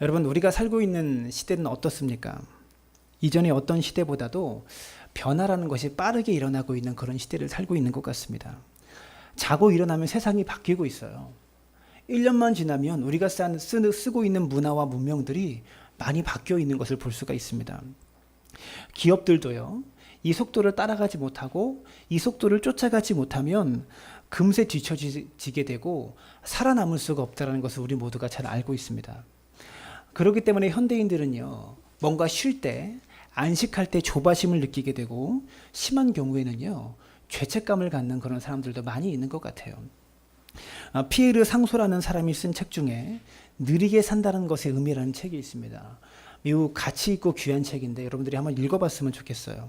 여러분 우리가 살고 있는 시대는 어떻습니까? 이전의 어떤 시대보다도 변화라는 것이 빠르게 일어나고 있는 그런 시대를 살고 있는 것 같습니다. 자고 일어나면 세상이 바뀌고 있어요. 1년만 지나면 우리가 쓰, 쓰고 있는 문화와 문명들이 많이 바뀌어 있는 것을 볼 수가 있습니다. 기업들도요, 이 속도를 따라가지 못하고 이 속도를 쫓아가지 못하면 금세 뒤처지게 되고 살아남을 수가 없다는 것을 우리 모두가 잘 알고 있습니다. 그렇기 때문에 현대인들은요, 뭔가 쉴 때, 안식할 때 조바심을 느끼게 되고, 심한 경우에는요, 죄책감을 갖는 그런 사람들도 많이 있는 것 같아요. 아, 피에르 상소라는 사람이 쓴 책 중에 느리게 산다는 것의 의미라는 책이 있습니다. 매우 가치 있고 귀한 책인데 여러분들이 한번 읽어봤으면 좋겠어요.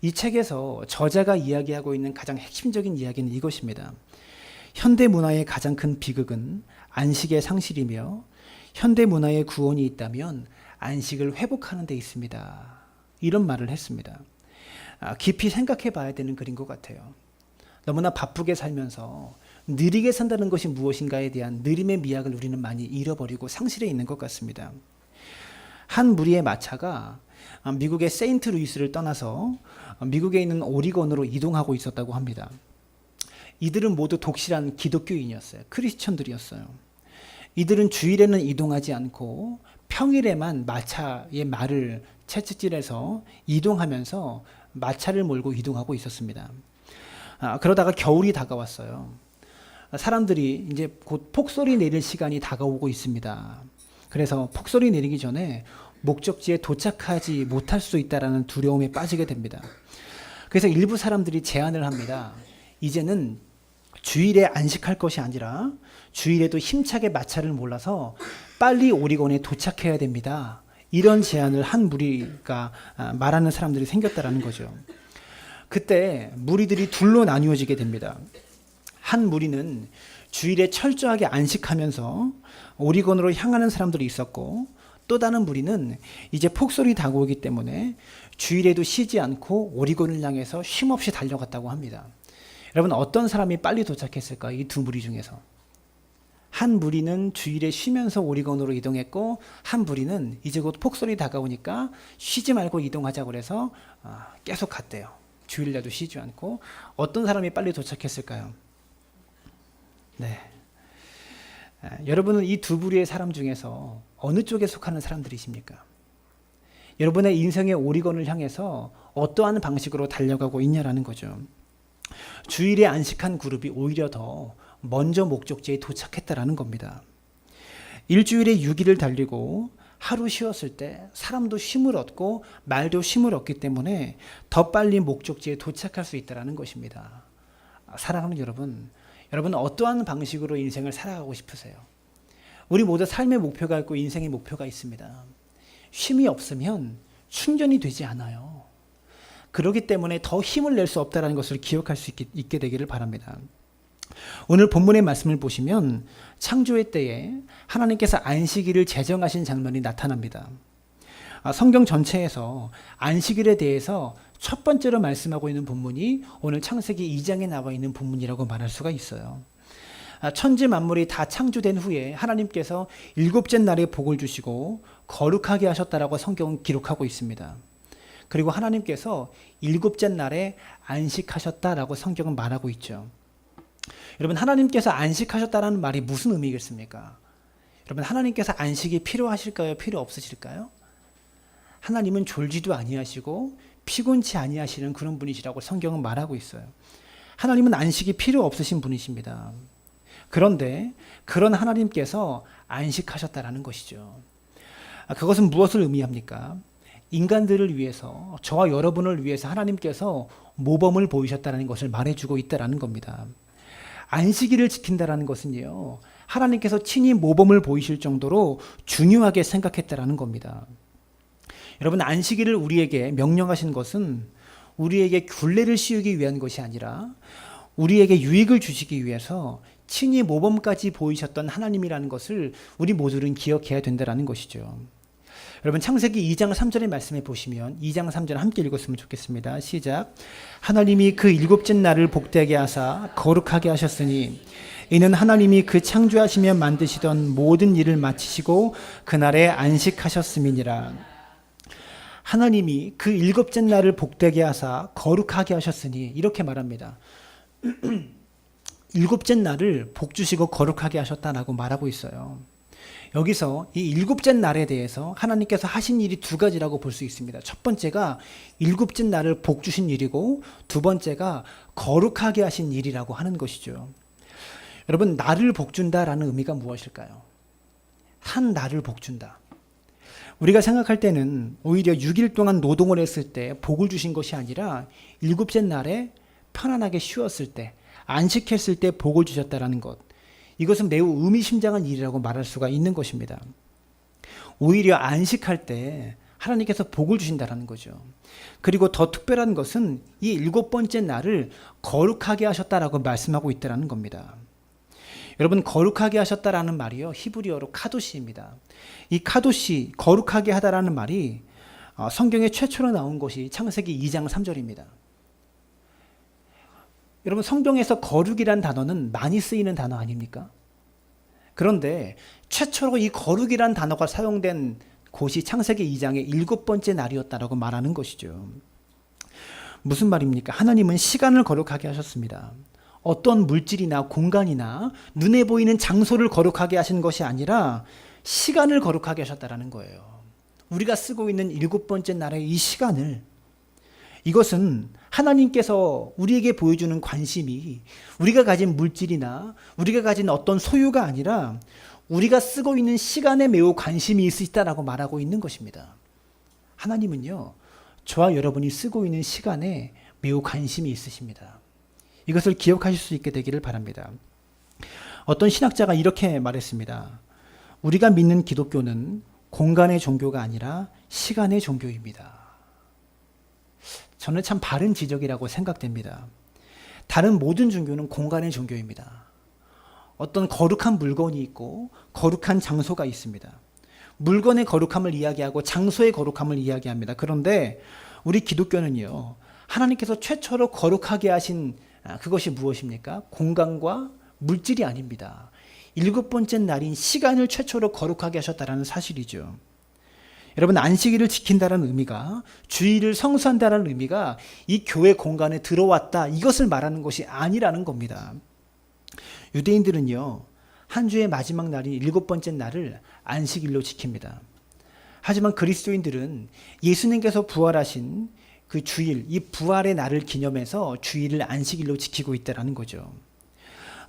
이 책에서 저자가 이야기하고 있는 가장 핵심적인 이야기는 이것입니다. 현대 문화의 가장 큰 비극은 안식의 상실이며 현대 문화의 구원이 있다면 안식을 회복하는 데 있습니다. 이런 말을 했습니다. 아, 깊이 생각해 봐야 되는 글인 것 같아요. 너무나 바쁘게 살면서 느리게 산다는 것이 무엇인가에 대한 느림의 미학을 우리는 많이 잃어버리고 상실해 있는 것 같습니다. 한 무리의 마차가 미국의 세인트 루이스를 떠나서 미국에 있는 오리건으로 이동하고 있었다고 합니다. 이들은 모두 독실한 기독교인이었어요. 크리스천들이었어요. 이들은 주일에는 이동하지 않고 평일에만 마차의 말을 채찍질해서 이동하면서 마차를 몰고 이동하고 있었습니다. 아, 그러다가 겨울이 다가왔어요. 사람들이 이제 곧 폭설이 내릴 시간이 다가오고 있습니다. 그래서 폭설이 내리기 전에 목적지에 도착하지 못할 수 있다라는 두려움에 빠지게 됩니다. 그래서 일부 사람들이 제안을 합니다. 이제는 주일에 안식할 것이 아니라 주일에도 힘차게 마차를 몰라서 빨리 오리건에 도착해야 됩니다. 이런 제안을 한 무리가 아, 말하는 사람들이 생겼다라는 거죠. 그때 무리들이 둘로 나뉘어지게 됩니다. 한 무리는 주일에 철저하게 안식하면서 오리건으로 향하는 사람들이 있었고 또 다른 무리는 이제 폭설이 다가오기 때문에 주일에도 쉬지 않고 오리곤을 향해서 쉼없이 달려갔다고 합니다. 여러분 어떤 사람이 빨리 도착했을까? 이 두 무리 중에서 한 무리는 주일에 쉬면서 오리건으로 이동했고 한 무리는 이제 곧 폭설이 다가오니까 쉬지 말고 이동하자 그래서 아, 계속 갔대요. 주일날도 쉬지 않고 어떤 사람이 빨리 도착했을까요? 네. 아, 여러분은 이 두 부류의 사람 중에서 어느 쪽에 속하는 사람들이십니까? 여러분의 인생의 오리건을 향해서 어떠한 방식으로 달려가고 있냐라는 거죠. 주일에 안식한 그룹이 오히려 더 먼저 목적지에 도착했다라는 겁니다. 일주일에 6일을 달리고 하루 쉬었을 때 사람도 쉼을 얻고 말도 쉼을 얻기 때문에 더 빨리 목적지에 도착할 수 있다라는 것입니다. 사랑하는 여러분, 여러분 어떠한 방식으로 인생을 살아가고 싶으세요? 우리 모두 삶의 목표가 있고 인생의 목표가 있습니다. 쉼이 없으면 충전이 되지 않아요. 그렇기 때문에 더 힘을 낼 수 없다는 것을 기억할 수 있게, 있게 되기를 바랍니다. 오늘 본문의 말씀을 보시면 창조의 때에 하나님께서 안식일을 제정하신 장면이 나타납니다. 아, 성경 전체에서 안식일에 대해서 첫 번째로 말씀하고 있는 본문이 오늘 창세기 2장에 나와 있는 본문이라고 말할 수가 있어요. 아, 천지 만물이 다 창조된 후에 하나님께서 일곱째 날에 복을 주시고 거룩하게 하셨다라고 성경은 기록하고 있습니다. 그리고 하나님께서 일곱째 날에 안식하셨다라고 성경은 말하고 있죠. 여러분 하나님께서 안식하셨다라는 말이 무슨 의미겠습니까? 여러분 하나님께서 안식이 필요하실까요? 필요 없으실까요? 하나님은 졸지도 아니하시고 피곤치 아니하시는 그런 분이시라고 성경은 말하고 있어요. 하나님은 안식이 필요 없으신 분이십니다. 그런데 그런 하나님께서 안식하셨다라는 것이죠. 아, 그것은 무엇을 의미합니까? 인간들을 위해서 저와 여러분을 위해서 하나님께서 모범을 보이셨다는 것을 말해주고 있다라는 겁니다. 안식일을 지킨다라는 것은요 하나님께서 친히 모범을 보이실 정도로 중요하게 생각했다라는 겁니다. 여러분 안식일을 우리에게 명령하신 것은 우리에게 굴레를 씌우기 위한 것이 아니라 우리에게 유익을 주시기 위해서 친히 모범까지 보이셨던 하나님이라는 것을 우리 모두는 기억해야 된다는 것이죠. 여러분 창세기 2장 3절의 말씀에 보시면 2장 3절 함께 읽었으면 좋겠습니다. 시작. 하나님이 그 일곱째 날을 복되게 하사 거룩하게 하셨으니 이는 하나님이 그 창조하시며 만드시던 모든 일을 마치시고 그날에 안식하셨음이니라. 하나님이 그 일곱째 날을 복되게 하사 거룩하게 하셨으니 이렇게 말합니다. 일곱째 날을 복 주시고 거룩하게 하셨다라고 말하고 있어요. 여기서 이 일곱째 날에 대해서 하나님께서 하신 일이 두 가지라고 볼 수 있습니다. 첫 번째가 일곱째 날을 복 주신 일이고 두 번째가 거룩하게 하신 일이라고 하는 것이죠. 여러분, 날을 복 준다라는 의미가 무엇일까요? 한 날을 복 준다. 우리가 생각할 때는 오히려 6일 동안 노동을 했을 때 복을 주신 것이 아니라 일곱째 날에 편안하게 쉬었을 때 안식했을 때 복을 주셨다라는 것. 이것은 매우 의미심장한 일이라고 말할 수가 있는 것입니다. 오히려 안식할 때 하나님께서 복을 주신다라는 거죠. 그리고 더 특별한 것은 이 일곱 번째 날을 거룩하게 하셨다라고 말씀하고 있다라는 겁니다. 여러분 거룩하게 하셨다라는 말이요 히브리어로 카도시입니다. 이 카도시 거룩하게 하다라는 말이 어, 성경에 최초로 나온 것이 창세기 2장 3절입니다. 여러분 성경에서 거룩이란 단어는 많이 쓰이는 단어 아닙니까? 그런데 최초로 이 거룩이란 단어가 사용된 곳이 창세기 2장의 일곱 번째 날이었다라고 말하는 것이죠. 무슨 말입니까? 하나님은 시간을 거룩하게 하셨습니다. 어떤 물질이나 공간이나 눈에 보이는 장소를 거룩하게 하신 것이 아니라 시간을 거룩하게 하셨다라는 거예요. 우리가 쓰고 있는 일곱 번째 날의 이 시간을 이것은 하나님께서 우리에게 보여주는 관심이 우리가 가진 물질이나 우리가 가진 어떤 소유가 아니라 우리가 쓰고 있는 시간에 매우 관심이 있으시다라고 말하고 있는 것입니다. 하나님은요, 저와 여러분이 쓰고 있는 시간에 매우 관심이 있으십니다. 이것을 기억하실 수 있게 되기를 바랍니다. 어떤 신학자가 이렇게 말했습니다. 우리가 믿는 기독교는 공간의 종교가 아니라 시간의 종교입니다. 저는 참 바른 지적이라고 생각됩니다. 다른 모든 종교는 공간의 종교입니다. 어떤 거룩한 물건이 있고 거룩한 장소가 있습니다. 물건의 거룩함을 이야기하고 장소의 거룩함을 이야기합니다. 그런데 우리 기독교는요, 하나님께서 최초로 거룩하게 하신 아, 그것이 무엇입니까? 공간과 물질이 아닙니다. 일곱 번째 날인 시간을 최초로 거룩하게 하셨다라는 사실이죠. 여러분 안식일을 지킨다는 의미가 주의를 성수한다는 의미가 이 교회 공간에 들어왔다 이것을 말하는 것이 아니라는 겁니다. 유대인들은요 한 주의 마지막 날인 일곱 번째 날을 안식일로 지킵니다. 하지만 그리스도인들은 예수님께서 부활하신 그 주일, 이 부활의 날을 기념해서 주일을 안식일로 지키고 있다라는 거죠.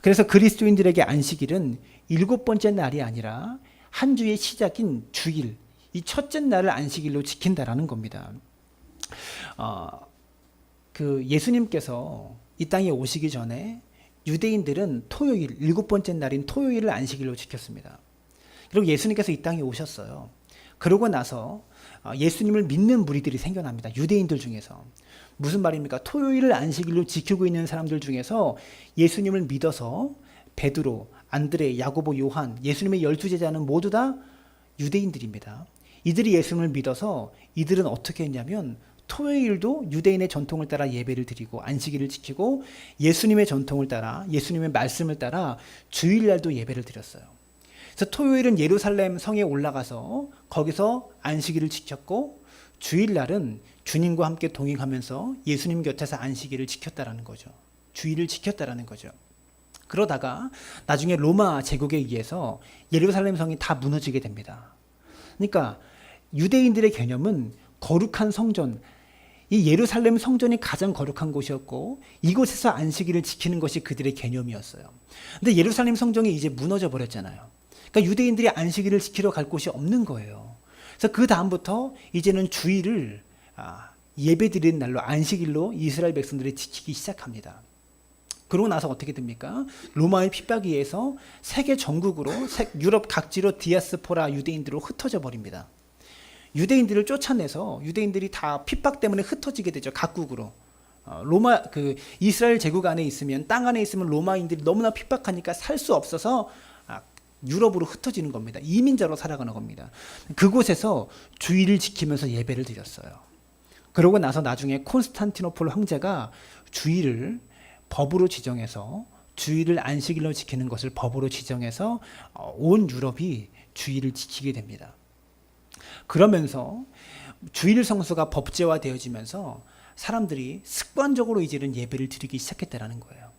그래서 그리스도인들에게 안식일은 일곱 번째 날이 아니라 한 주의 시작인 주일, 이 첫째 날을 안식일로 지킨다라는 겁니다. 어, 그 예수님께서 이 땅에 오시기 전에 유대인들은 토요일, 일곱 번째 날인 토요일을 안식일로 지켰습니다. 그리고 예수님께서 이 땅에 오셨어요. 그러고 나서 어, 예수님을 믿는 무리들이 생겨납니다. 유대인들 중에서. 무슨 말입니까? 토요일을 안식일로 지키고 있는 사람들 중에서 예수님을 믿어서 베드로, 안드레, 야고보, 요한, 예수님의 열두 제자는 모두 다 유대인들입니다. 이들이 예수님을 믿어서 이들은 어떻게 했냐면 토요일도 유대인의 전통을 따라 예배를 드리고 안식일을 지키고 예수님의 전통을 따라 예수님의 말씀을 따라 주일날도 예배를 드렸어요. 그래서 토요일은 예루살렘 성에 올라가서 거기서 안식일을 지켰고 주일날은 주님과 함께 동행하면서 예수님 곁에서 안식일을 지켰다라는 거죠. 주일을 지켰다라는 거죠. 그러다가 나중에 로마 제국에 의해서 예루살렘 성이 다 무너지게 됩니다. 그러니까 유대인들의 개념은 거룩한 성전, 이 예루살렘 성전이 가장 거룩한 곳이었고 이곳에서 안식일을 지키는 것이 그들의 개념이었어요. 근데 예루살렘 성전이 이제 무너져 버렸잖아요. 그러니까 유대인들이 안식일을 지키러 갈 곳이 없는 거예요. 그래서 그 다음부터 이제는 주일을 아, 예배드리는 날로 안식일로 이스라엘 백성들이 지키기 시작합니다. 그러고 나서 어떻게 됩니까? 로마의 핍박에 의해서 세계 전국으로 유럽 각지로 디아스포라 유대인들로 흩어져 버립니다. 유대인들을 쫓아내서 유대인들이 다 핍박 때문에 흩어지게 되죠. 각국으로. 어, 로마 그 이스라엘 제국 안에 있으면 땅 안에 있으면 로마인들이 너무나 핍박하니까 살 수 없어서 아, 유럽으로 흩어지는 겁니다. 이민자로 살아가는 겁니다. 그곳에서 주의를 지키면서 예배를 드렸어요. 그러고 나서 나중에 콘스탄티노폴 황제가 주의를 법으로 지정해서 주일을 안식일로 지키는 것을 법으로 지정해서 어, 온 유럽이 주일을 지키게 됩니다. 그러면서 주일 성수가 법제화 되어지면서 사람들이 습관적으로 이제는 예배를 드리기 시작했다라는 거예요.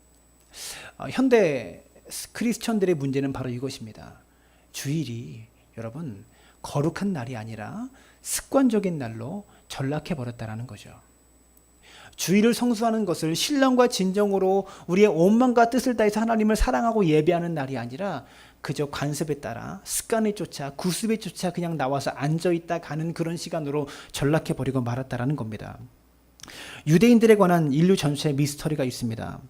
어, 현대 크리스천들의 문제는 바로 이것입니다. 주일이 여러분 거룩한 날이 아니라 습관적인 날로 전락해 버렸다라는 거죠. 주일을 성수하는 것을 신랑과 진정으로 우리의 온 마음과 뜻을 다해서 하나님을 사랑하고 예배하는 날이 아니라 그저 관습에 따라 습관에 쫓아 구습에 쫓아 그냥 나와서 앉아 있다 가는 그런 시간으로 전락해 버리고 말았다라는 겁니다. 유대인들에 관한 인류 전체의 미스터리가 있습니다.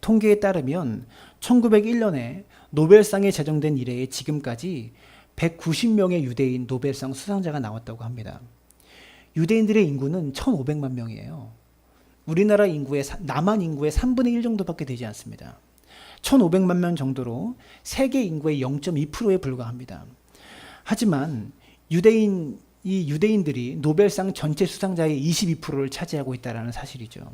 통계에 따르면 1901년에 노벨상이 제정된 이래에 지금까지 190명의 유대인 노벨상 수상자가 나왔다고 합니다. 유대인들의 인구는 1,500만 명이에요. 우리나라 인구의 사- 남한 인구의 3분의 1 정도밖에 되지 않습니다. 1,500만 명 정도로 세계 인구의 0.2%에 불과합니다. 하지만 유대인 이 유대인들이 노벨상 전체 수상자의 22%를 차지하고 있다라는 사실이죠.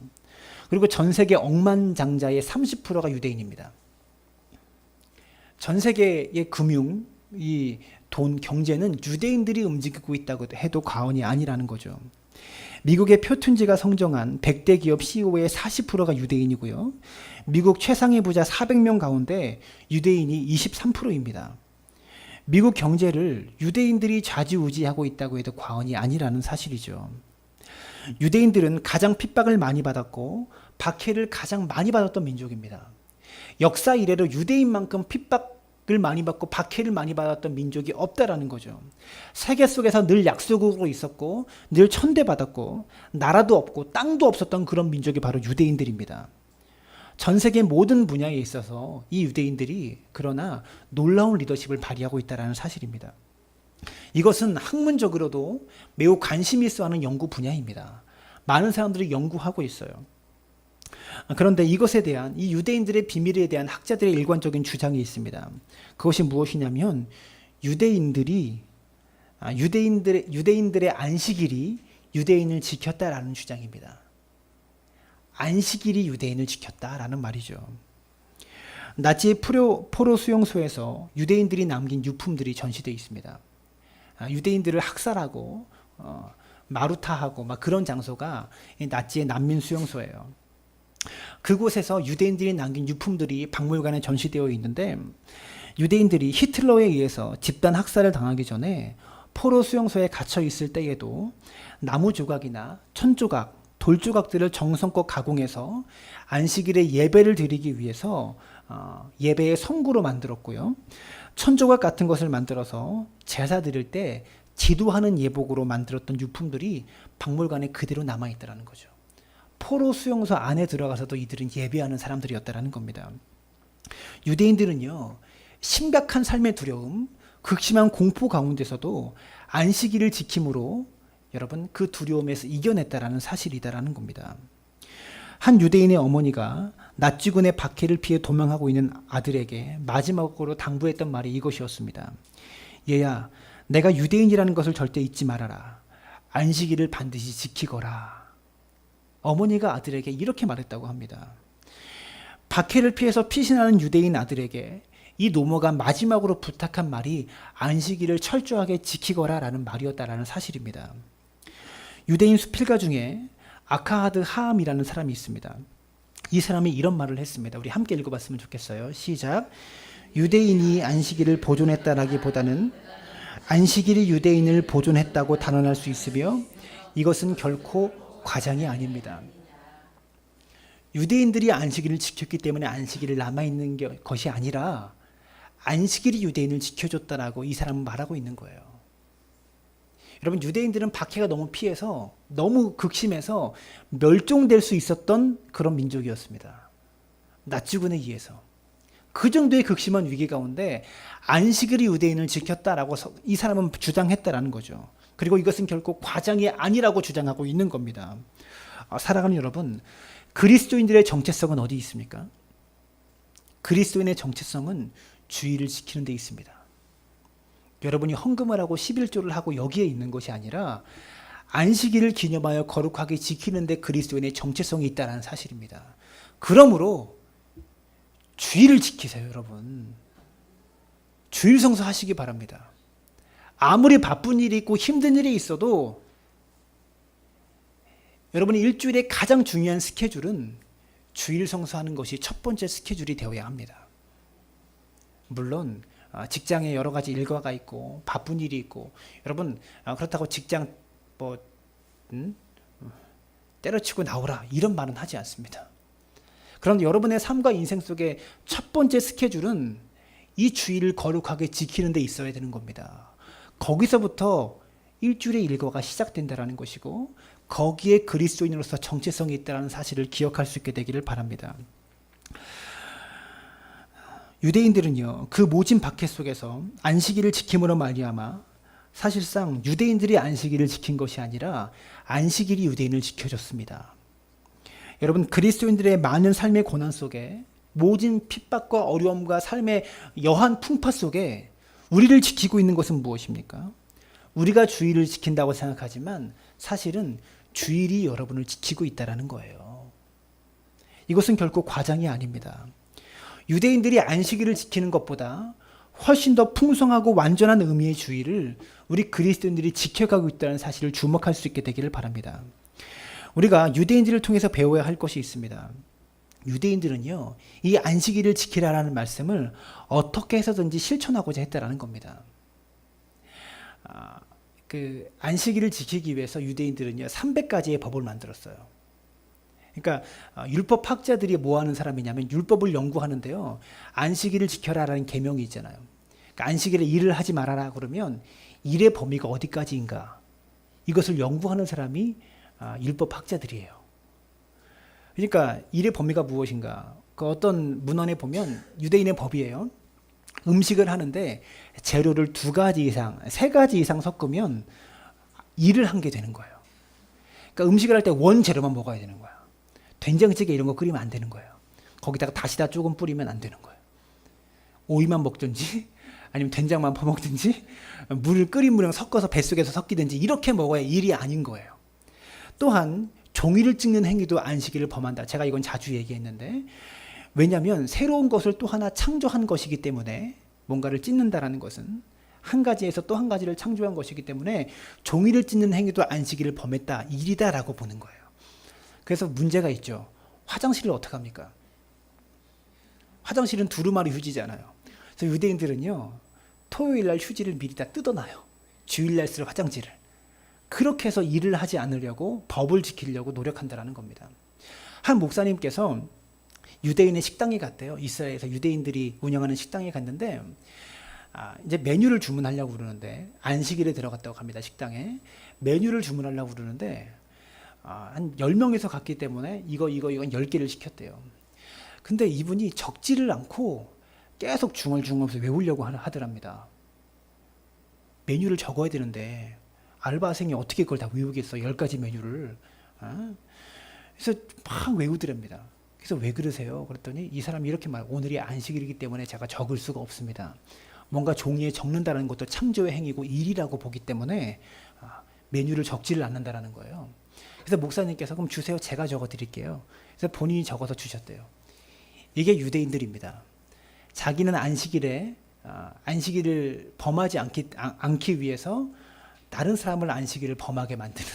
그리고 전 세계 억만장자의 30%가 유대인입니다. 전 세계의 금융, 이 돈, 경제는 유대인들이 움직이고 있다고 해도 과언이 아니라는 거죠. 미국의 표툰지가 성정한 100대 기업 CEO의 40%가 유대인이고요. 미국 최상위 부자 400명 가운데 유대인이 23%입니다. 미국 경제를 유대인들이 좌지우지하고 있다고 해도 과언이 아니라는 사실이죠. 유대인들은 가장 핍박을 많이 받았고 박해를 가장 많이 받았던 민족입니다. 역사 이래로 유대인만큼 핍박 을 많이 받고 박해를 많이 받았던 민족이 없다라는 거죠. 세계 속에서 늘 약소국으로 있었고 늘 천대받았고 나라도 없고 땅도 없었던 그런 민족이 바로 유대인들입니다. 전 세계 모든 분야에 있어서 이 유대인들이 그러나 놀라운 리더십을 발휘하고 있다는 사실입니다. 이것은 학문적으로도 매우 관심 있어 하는 연구 분야입니다. 많은 사람들이 연구하고 있어요. 그런데 이것에 대한 이 유대인들의 비밀에 대한 학자들의 일관적인 주장이 있습니다. 그것이 무엇이냐면 유대인들이 아, 유대인들의 유대인들의 안식일이 유대인을 지켰다라는 주장입니다. 안식일이 유대인을 지켰다라는 말이죠. 나치 포로, 포로 수용소에서 유대인들이 남긴 유품들이 전시되어 있습니다. 아, 유대인들을 학살하고 어, 마루타하고 막 그런 장소가 이 나치의 난민 수용소예요. 그곳에서 유대인들이 남긴 유품들이 박물관에 전시되어 있는데 유대인들이 히틀러에 의해서 집단 학살을 당하기 전에 포로 수용소에 갇혀 있을 때에도 나무 조각이나 천 조각, 돌 조각들을 정성껏 가공해서 안식일에 예배를 드리기 위해서 어, 예배의 성구로 만들었고요. 천 조각 같은 것을 만들어서 제사 드릴 때 지도하는 예복으로 만들었던 유품들이 박물관에 그대로 남아 있다라는 거죠. 포로 수용소 안에 들어가서도 이들은 예배하는 사람들이었다라는 겁니다. 유대인들은요, 심각한 삶의 두려움, 극심한 공포 가운데서도 안식일을 지킴으로 여러분 그 두려움에서 이겨냈다라는 사실이다라는 겁니다. 한 유대인의 어머니가 나치군의 박해를 피해 도망하고 있는 아들에게 마지막으로 당부했던 말이 이것이었습니다. 얘야, 내가 유대인이라는 것을 절대 잊지 말아라. 안식일을 반드시 지키거라. 어머니가 아들에게 이렇게 말했다고 합니다. 박해를 피해서 피신하는 유대인 아들에게 이 노모가 마지막으로 부탁한 말이 안식일을 철저하게 지키거라 라는 말이었다라는 사실입니다. 유대인 수필가 중에 아카하드 하암이라는 사람이 있습니다. 이 사람이 이런 말을 했습니다. 우리 함께 읽어봤으면 좋겠어요. 시작. 유대인이 안식일을 보존했다라기보다는 안식일이 유대인을 보존했다고 단언할 수 있으며 이것은 결코 과장이 아닙니다. 유대인들이 안식일을 지켰기 때문에 안식일을 남아 있는 것이 아니라 안식일이 유대인을 지켜줬다라고 이 사람은 말하고 있는 거예요. 여러분 유대인들은 박해가 너무 피해서 너무 극심해서 멸종될 수 있었던 그런 민족이었습니다. 나치군에 의해서 그 정도의 극심한 위기 가운데 안식일이 유대인을 지켰다라고 이 사람은 주장했다라는 거죠. 그리고 이것은 결코 과장이 아니라고 주장하고 있는 겁니다. 아, 사랑하는 여러분, 그리스도인들의 정체성은 어디 있습니까? 그리스도인의 정체성은 주의를 지키는 데 있습니다. 여러분이 헌금을 하고 11조를 하고 여기에 있는 것이 아니라 안식일을 기념하여 거룩하게 지키는 데 그리스도인의 정체성이 있다는 사실입니다. 그러므로 주의를 지키세요, 여러분. 주일 성수 하시기 바랍니다. 아무리 바쁜 일이 있고 힘든 일이 있어도 여러분이 일주일에 가장 중요한 스케줄은 주일 성수하는 것이 첫 번째 스케줄이 되어야 합니다. 물론 아, 직장에 여러 가지 일과가 있고 바쁜 일이 있고 여러분 아, 그렇다고 직장 뭐 음? 때려치고 나오라 이런 말은 하지 않습니다. 그런데 여러분의 삶과 인생 속에 첫 번째 스케줄은 이 주일을 거룩하게 지키는 데 있어야 되는 겁니다. 거기서부터 일주일의 일과가 시작된다라는 것이고 거기에 그리스도인으로서 정체성이 있다는 사실을 기억할 수 있게 되기를 바랍니다. 유대인들은요 그 모진 박해 속에서 안식일을 지킴으로 말미암아 사실상 유대인들이 안식일을 지킨 것이 아니라 안식일이 유대인을 지켜줬습니다. 여러분 그리스도인들의 많은 삶의 고난 속에 모진 핍박과 어려움과 삶의 여한 풍파 속에 우리를 지키고 있는 것은 무엇입니까? 우리가 주일을 지킨다고 생각하지만 사실은 주일이 여러분을 지키고 있다라는 거예요. 이것은 결코 과장이 아닙니다. 유대인들이 안식일을 지키는 것보다 훨씬 더 풍성하고 완전한 의미의 주의를 우리 그리스도인들이 지켜가고 있다는 사실을 주목할 수 있게 되기를 바랍니다. 우리가 유대인들을 통해서 배워야 할 것이 있습니다. 유대인들은요, 이 안식일을 지키라라는 말씀을 어떻게 해서든지 실천하고자 했다라는 겁니다. 아, 그 안식일을 지키기 위해서 유대인들은요, 300가지의 법을 만들었어요. 그러니까 어, 율법 학자들이 뭐 하는 사람이냐면 율법을 연구하는데요. 안식일을 지켜라라는 계명이 있잖아요. 그러니까 안식일에 일을 하지 말아라 그러면 일의 범위가 어디까지인가 이것을 연구하는 사람이 아, 율법 학자들이에요. 그러니까 일의 범위가 무엇인가? 그 어떤 문헌에 보면 유대인의 법이에요. 음식을 하는데 재료를 두 가지 이상, 세 가지 이상 섞으면 일을 한 게 되는 거예요. 그러니까 음식을 할 때 원 재료만 먹어야 되는 거야. 된장찌개 이런 거 끓이면 안 되는 거예요. 거기다가 다시다 조금 뿌리면 안 되는 거예요. 오이만 먹든지 아니면 된장만 퍼먹든지 물을 끓인 물이랑 섞어서 뱃속에서 섞이든지 이렇게 먹어야 일이 아닌 거예요. 또한 종이를 찍는 행위도 안식일을 범한다. 제가 이건 자주 얘기했는데 왜냐하면 새로운 것을 또 하나 창조한 것이기 때문에 뭔가를 찢는다라는 것은 한 가지에서 또 한 가지를 창조한 것이기 때문에 종이를 찢는 행위도 안식일을 범했다 일이다라고 보는 거예요. 그래서 문제가 있죠. 화장실을 어떻게 합니까? 화장실은 두루마리 휴지잖아요. 그래서 유대인들은요 토요일 날 휴지를 미리 다 뜯어놔요. 주일 날 쓸 화장지를. 그렇게 해서 일을 하지 않으려고 법을 지키려고 노력한다라는 겁니다. 한 목사님께서 유대인의 식당에 갔대요. 이스라엘에서 유대인들이 운영하는 식당에 갔는데 아, 이제 메뉴를 주문하려고 그러는데 안식일에 들어갔다고 합니다. 식당에 메뉴를 주문하려고 그러는데 아, 한 10명에서 갔기 때문에 이거 이거 이건 10개를 시켰대요. 근데 이분이 적지를 않고 계속 중얼중얼 외우려고 하더랍니다. 메뉴를 적어야 되는데 알바생이 어떻게 그걸 다 외우겠어? 10가지 메뉴를. 어? 그래서 막 외우더랍니다. 그래서 왜 그러세요? 그랬더니 이 사람이 이렇게 말 오늘이 안식일이기 때문에 제가 적을 수가 없습니다. 뭔가 종이에 적는다는 것도 창조의 행위고 일이라고 보기 때문에 아, 메뉴를 적지를 않는다라는 거예요. 그래서 목사님께서 그럼 주세요. 제가 적어 드릴게요. 그래서 본인이 적어서 주셨대요. 이게 유대인들입니다. 자기는 안식일에 아, 안식일을 범하지 않기, 않기 위해서 다른 사람을 안식일을 범하게 만드는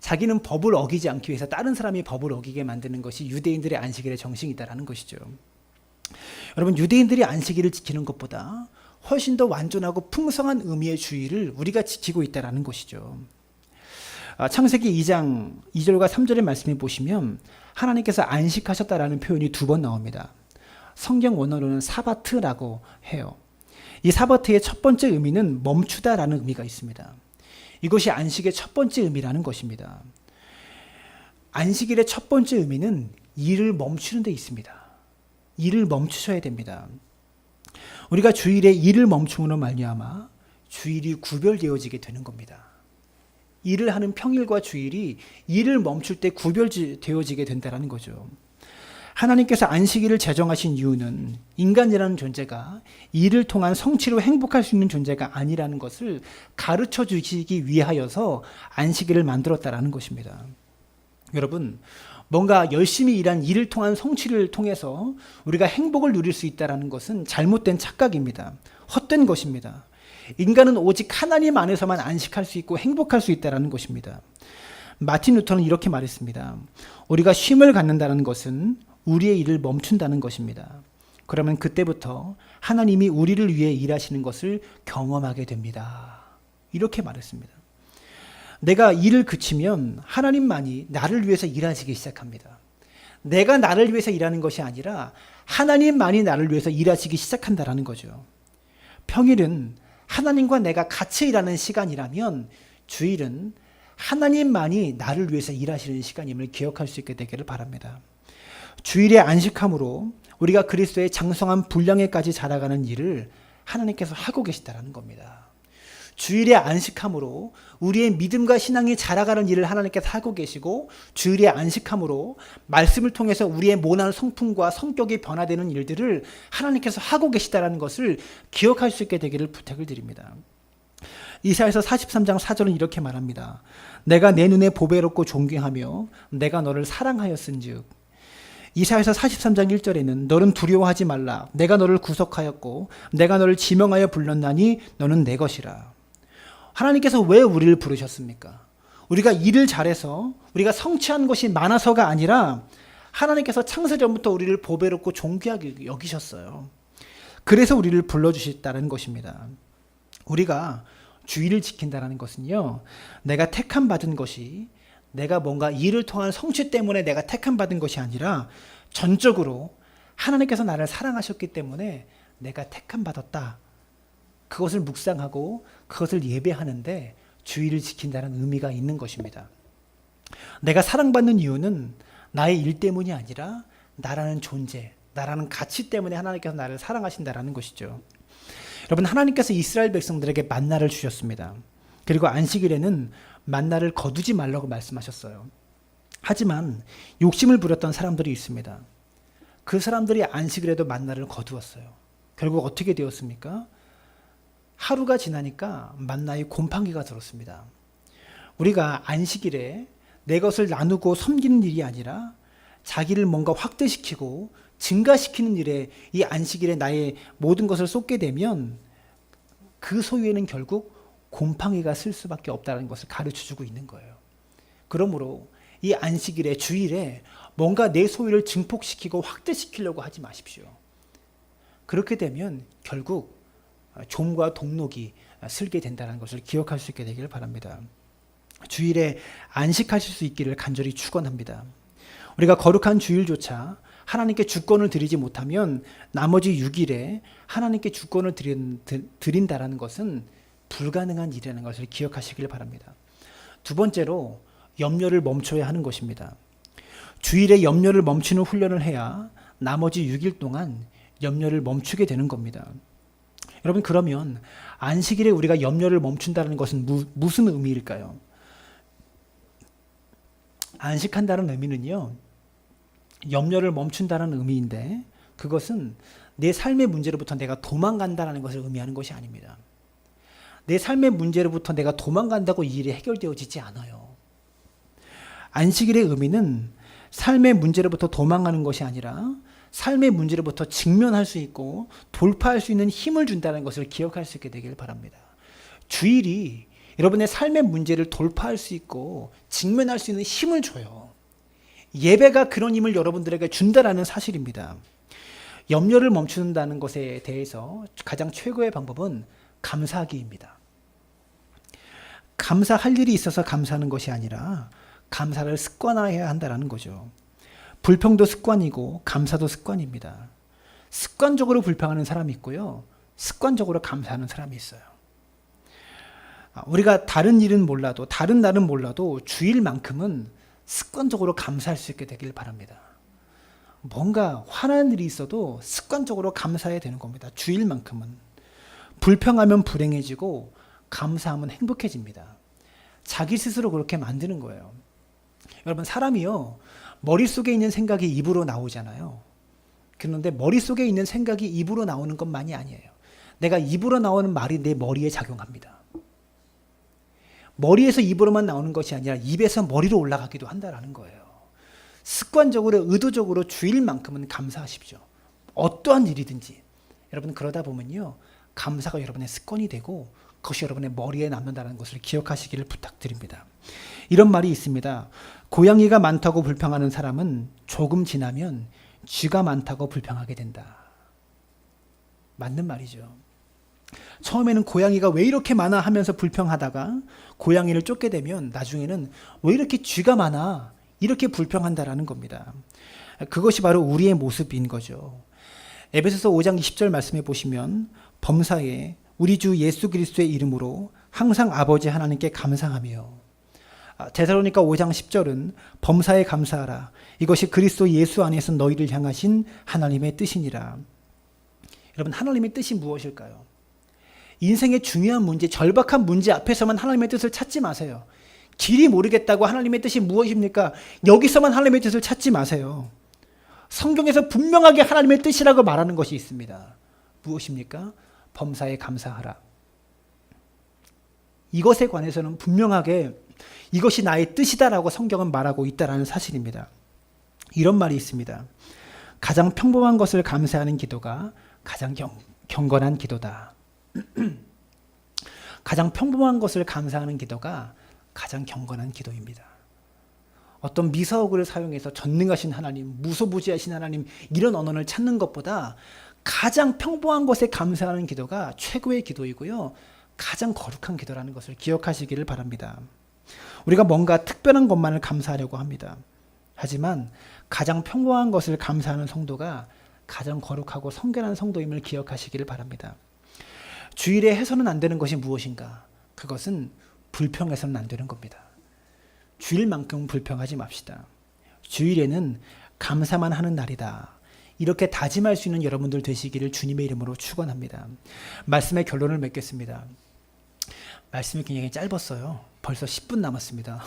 자기는 법을 어기지 않기 위해서 다른 사람이 법을 어기게 만드는 것이 유대인들의 안식일의 정신이다라는 것이죠. 여러분 유대인들이 안식일을 지키는 것보다 훨씬 더 완전하고 풍성한 의미의 주의를 우리가 지키고 있다라는 것이죠. 아, 창세기 2장 2절과 3절의 말씀을 보시면 하나님께서 안식하셨다라는 표현이 두 번 나옵니다. 성경 원어로는 사바트라고 해요. 이 사바트의 첫 번째 의미는 멈추다라는 의미가 있습니다. 이것이 안식의 첫 번째 의미라는 것입니다. 안식일의 첫 번째 의미는 일을 멈추는 데 있습니다. 일을 멈추셔야 됩니다. 우리가 주일에 일을 멈춤으로 말미암아 주일이 구별되어지게 되는 겁니다. 일을 하는 평일과 주일이 일을 멈출 때 구별되어지게 된다는 거죠. 하나님께서 안식일을 제정하신 이유는 인간이라는 존재가 일을 통한 성취로 행복할 수 있는 존재가 아니라는 것을 가르쳐 주시기 위하여서 안식일을 만들었다라는 것입니다. 여러분, 뭔가 열심히 일한 일을 통한 성취를 통해서 우리가 행복을 누릴 수 있다는 것은 잘못된 착각입니다. 헛된 것입니다. 인간은 오직 하나님 안에서만 안식할 수 있고 행복할 수 있다는 것입니다. 마틴 루터는 이렇게 말했습니다. 우리가 쉼을 갖는다는 것은 우리의 일을 멈춘다는 것입니다. 그러면 그때부터 하나님이 우리를 위해 일하시는 것을 경험하게 됩니다. 이렇게 말했습니다. 내가 일을 그치면 하나님만이 나를 위해서 일하시기 시작합니다. 내가 나를 위해서 일하는 것이 아니라 하나님만이 나를 위해서 일하시기 시작한다라는 거죠. 평일은 하나님과 내가 같이 일하는 시간이라면 주일은 하나님만이 나를 위해서 일하시는 시간임을 기억할 수 있게 되기를 바랍니다. 주일에 안식함으로 우리가 그리스도의 장성한 분량에까지 자라가는 일을 하나님께서 하고 계시다라는 겁니다. 주일에 안식함으로 우리의 믿음과 신앙이 자라가는 일을 하나님께서 하고 계시고 주일에 안식함으로 말씀을 통해서 우리의 모난 성품과 성격이 변화되는 일들을 하나님께서 하고 계시다라는 것을 기억할 수 있게 되기를 부탁을 드립니다. 이사에서 43장 4절은 이렇게 말합니다. 내가 내 눈에 보배롭고 존귀하며 내가 너를 사랑하였은즉 이사에서 43장 1절에는 너는 두려워하지 말라 내가 너를 구속하였고 내가 너를 지명하여 불렀나니 너는 내 것이라. 하나님께서 왜 우리를 부르셨습니까? 우리가 일을 잘해서 우리가 성취한 것이 많아서가 아니라 하나님께서 창세전부터 우리를 보배롭고 존귀하게 여기셨어요. 그래서 우리를 불러주셨다는 것입니다. 우리가 주의를 지킨다는 것은요, 내가 택함 받은 것이 내가 뭔가 일을 통한 성취 때문에 내가 택함 받은 것이 아니라 전적으로 하나님께서 나를 사랑하셨기 때문에 내가 택함 받았다. 그것을 묵상하고 그것을 예배하는데 주의를 지킨다는 의미가 있는 것입니다. 내가 사랑받는 이유는 나의 일 때문이 아니라 나라는 존재, 나라는 가치 때문에 하나님께서 나를 사랑하신다라는 것이죠. 여러분 하나님께서 이스라엘 백성들에게 만나를 주셨습니다. 그리고 안식일에는 만나를 거두지 말라고 말씀하셨어요. 하지만 욕심을 부렸던 사람들이 있습니다. 그 사람들이 안식일에도 만나를 거두었어요. 결국 어떻게 되었습니까? 하루가 지나니까 만나의 곰팡이가 들었습니다. 우리가 안식일에 내 것을 나누고 섬기는 일이 아니라 자기를 뭔가 확대시키고 증가시키는 일에 이 안식일에 나의 모든 것을 쏟게 되면 그 소유에는 결국 곰팡이가 쓸 수밖에 없다는 것을 가르쳐 주고 있는 거예요. 그러므로 이 안식일에 주일에 뭔가 내 소유를 증폭시키고 확대시키려고 하지 마십시오. 그렇게 되면 결국 좀과 동록이 슬게 된다는 것을 기억할 수 있게 되기를 바랍니다. 주일에 안식하실 수 있기를 간절히 축원합니다. 우리가 거룩한 주일조차 하나님께 주권을 드리지 못하면 나머지 6일에 하나님께 주권을 드린, 드린다라는 것은 불가능한 일이라는 것을 기억하시길 바랍니다. 두 번째로 염려를 멈춰야 하는 것입니다. 주일에 염려를 멈추는 훈련을 해야 나머지 6일 동안 염려를 멈추게 되는 겁니다. 여러분 그러면 안식일에 우리가 염려를 멈춘다는 것은 무, 무슨 의미일까요? 안식한다는 의미는요. 염려를 멈춘다는 의미인데 그것은 내 삶의 문제로부터 내가 도망간다는 것을 의미하는 것이 아닙니다. 내 삶의 문제로부터 내가 도망간다고 이 일이 해결되어지지 않아요. 안식일의 의미는 삶의 문제로부터 도망가는 것이 아니라 삶의 문제로부터 직면할 수 있고 돌파할 수 있는 힘을 준다는 것을 기억할 수 있게 되길 바랍니다. 주일이 여러분의 삶의 문제를 돌파할 수 있고 직면할 수 있는 힘을 줘요. 예배가 그런 힘을 여러분들에게 준다라는 사실입니다. 염려를 멈춘다는 것에 대해서 가장 최고의 방법은 감사하기입니다. 감사할 일이 있어서 감사하는 것이 아니라 감사를 습관화해야 한다는 거죠. 불평도 습관이고 감사도 습관입니다. 습관적으로 불평하는 사람이 있고요. 습관적으로 감사하는 사람이 있어요. 아, 우리가 다른 일은 몰라도 다른 날은 몰라도 주일만큼은 습관적으로 감사할 수 있게 되길 바랍니다. 뭔가 화나는 일이 있어도 습관적으로 감사해야 되는 겁니다. 주일만큼은 불평하면 불행해지고 감사하면 행복해집니다. 자기 스스로 그렇게 만드는 거예요. 여러분 사람이요 머릿속에 있는 생각이 입으로 나오잖아요. 그런데 머릿속에 있는 생각이 입으로 나오는 것만이 아니에요. 내가 입으로 나오는 말이 내 머리에 작용합니다. 머리에서 입으로만 나오는 것이 아니라 입에서 머리로 올라가기도 한다라는 거예요. 습관적으로 의도적으로 주일만큼은 감사하십시오. 어떠한 일이든지 여러분 그러다 보면요 감사가 여러분의 습관이 되고 그것이 여러분의 머리에 남는다는 것을 기억하시기를 부탁드립니다. 이런 말이 있습니다. 고양이가 많다고 불평하는 사람은 조금 지나면 쥐가 많다고 불평하게 된다. 맞는 말이죠. 처음에는 고양이가 왜 이렇게 많아 하면서 불평하다가 고양이를 쫓게 되면 나중에는 왜 이렇게 쥐가 많아 이렇게 불평한다라는 겁니다. 그것이 바로 우리의 모습인 거죠. 에베소서 5장 20절 말씀해 보시면 범사에 우리 주 예수 그리스도의 이름으로 항상 아버지 하나님께 감사하며 아, 데살로니가 5장 10절은 범사에 감사하라 이것이 그리스도 예수 안에서 너희를 향하신 하나님의 뜻이니라. 여러분 하나님의 뜻이 무엇일까요? 인생의 중요한 문제, 절박한 문제 앞에서만 하나님의 뜻을 찾지 마세요. 길이 모르겠다고 하나님의 뜻이 무엇입니까? 여기서만 하나님의 뜻을 찾지 마세요. 성경에서 분명하게 하나님의 뜻이라고 말하는 것이 있습니다. 무엇입니까? 범사에 감사하라. 이것에 관해서는 분명하게 이것이 나의 뜻이다라고 성경은 말하고 있다라는 사실입니다. 이런 말이 있습니다. 가장 평범한 것을 감사하는 기도가 가장 경, 경건한 기도다. 가장 평범한 것을 감사하는 기도가 가장 경건한 기도입니다. 어떤 미사오그를 사용해서 전능하신 하나님, 무소부지하신 하나님 이런 언어를 찾는 것보다 가장 평범한 것에 감사하는 기도가 최고의 기도이고요. 가장 거룩한 기도라는 것을 기억하시기를 바랍니다. 우리가 뭔가 특별한 것만을 감사하려고 합니다. 하지만 가장 평범한 것을 감사하는 성도가 가장 거룩하고 성결한 성도임을 기억하시기를 바랍니다. 주일에 해서는 안 되는 것이 무엇인가? 그것은 불평해서는 안 되는 겁니다. 주일만큼 불평하지 맙시다. 주일에는 감사만 하는 날이다. 이렇게 다짐할 수 있는 여러분들 되시기를 주님의 이름으로 축원합니다. 말씀의 결론을 맺겠습니다. 말씀이 굉장히 짧았어요. 벌써 10분 남았습니다.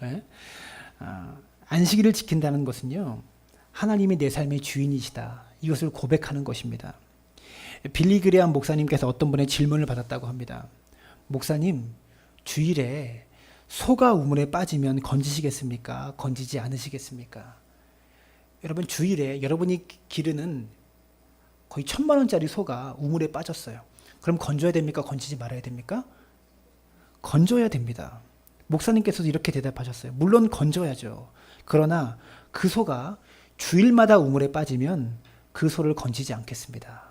네? 아, 안식일을 지킨다는 것은요. 하나님이 내 삶의 주인이시다. 이것을 고백하는 것입니다. 빌리 그레한 목사님께서 어떤 분의 질문을 받았다고 합니다. 목사님, 주일에 소가 우물에 빠지면 건지시겠습니까? 건지지 않으시겠습니까? 여러분 주일에 여러분이 기르는 거의 천만 원짜리 소가 우물에 빠졌어요. 그럼 건져야 됩니까? 건지지 말아야 됩니까? 건져야 됩니다. 목사님께서도 이렇게 대답하셨어요. 물론 건져야죠. 그러나 그 소가 주일마다 우물에 빠지면 그 소를 건지지 않겠습니다.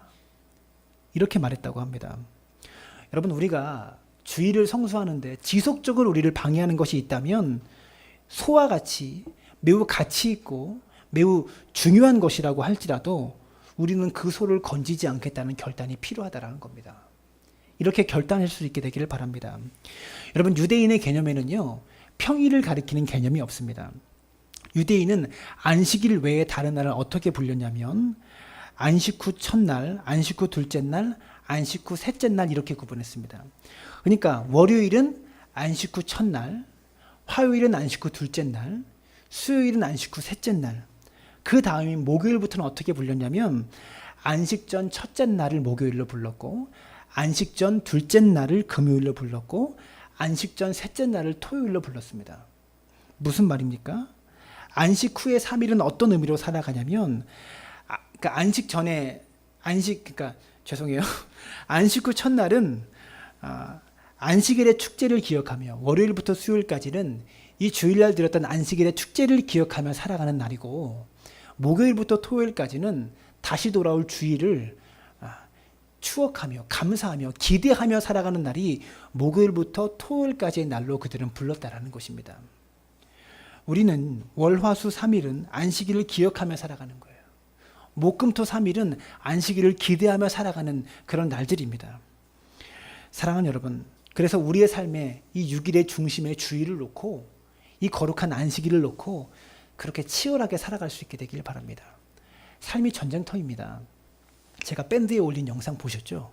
이렇게 말했다고 합니다. 여러분 우리가 주의를 성수하는데 지속적으로 우리를 방해하는 것이 있다면 소와 같이 매우 가치 있고 매우 중요한 것이라고 할지라도 우리는 그 소를 건지지 않겠다는 결단이 필요하다라는 겁니다. 이렇게 결단할 수 있게 되기를 바랍니다. 여러분 유대인의 개념에는요 평일을 가리키는 개념이 없습니다. 유대인은 안식일 외에 다른 날을 어떻게 불렸냐면 안식 후 첫날, 안식 후 둘째 날, 안식 후 셋째 날 이렇게 구분했습니다. 그러니까 월요일은 안식 후 첫날, 화요일은 안식 후 둘째 날, 수요일은 안식 후 셋째 날. 그 다음인 목요일부터는 어떻게 불렸냐면 안식 전 첫째 날을 목요일로 불렀고 안식 전 둘째 날을 금요일로 불렀고 안식 전 셋째 날을 토요일로 불렀습니다. 무슨 말입니까? 안식 후의 3일은 어떤 의미로 살아가냐면 아, 그러니까 안식 전에 안식 그러니까 죄송해요. 안식 후 첫날은 아, 안식일의 축제를 기억하며 월요일부터 수요일까지는 이 주일날 드렸던 안식일의 축제를 기억하며 살아가는 날이고 목요일부터 토요일까지는 다시 돌아올 주일을 아, 추억하며 감사하며 기대하며 살아가는 날이 목요일부터 토요일까지의 날로 그들은 불렀다라는 것입니다. 우리는 월화수 3일은 안식일을 기억하며 살아가는 거예요. 목금토 3일은 안식일을 기대하며 살아가는 그런 날들입니다. 사랑하는 여러분, 그래서 우리의 삶에 이 6일의 중심에 주의를 놓고 이 거룩한 안식일을 놓고 그렇게 치열하게 살아갈 수 있게 되길 바랍니다. 삶이 전쟁터입니다. 제가 밴드에 올린 영상 보셨죠?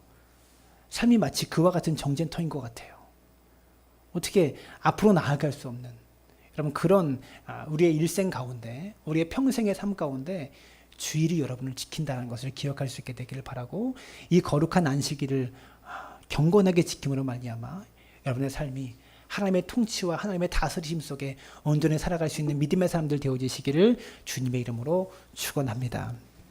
삶이 마치 그와 같은 정쟁터인 것 같아요. 어떻게 앞으로 나아갈 수 없는 여러분 그런 아, 우리의 일생 가운데 우리의 평생의 삶 가운데 주일이 여러분을 지킨다는 것을 기억할 수 있게 되기를 바라고 이 거룩한 안식일을 아, 경건하게 지킴으로 말미암아 여러분의 삶이 하나님의 통치와 하나님의 다스리심 속에 온전히 살아갈 수 있는 믿음의 사람들 되어지시기를 주님의 이름으로 축원합니다.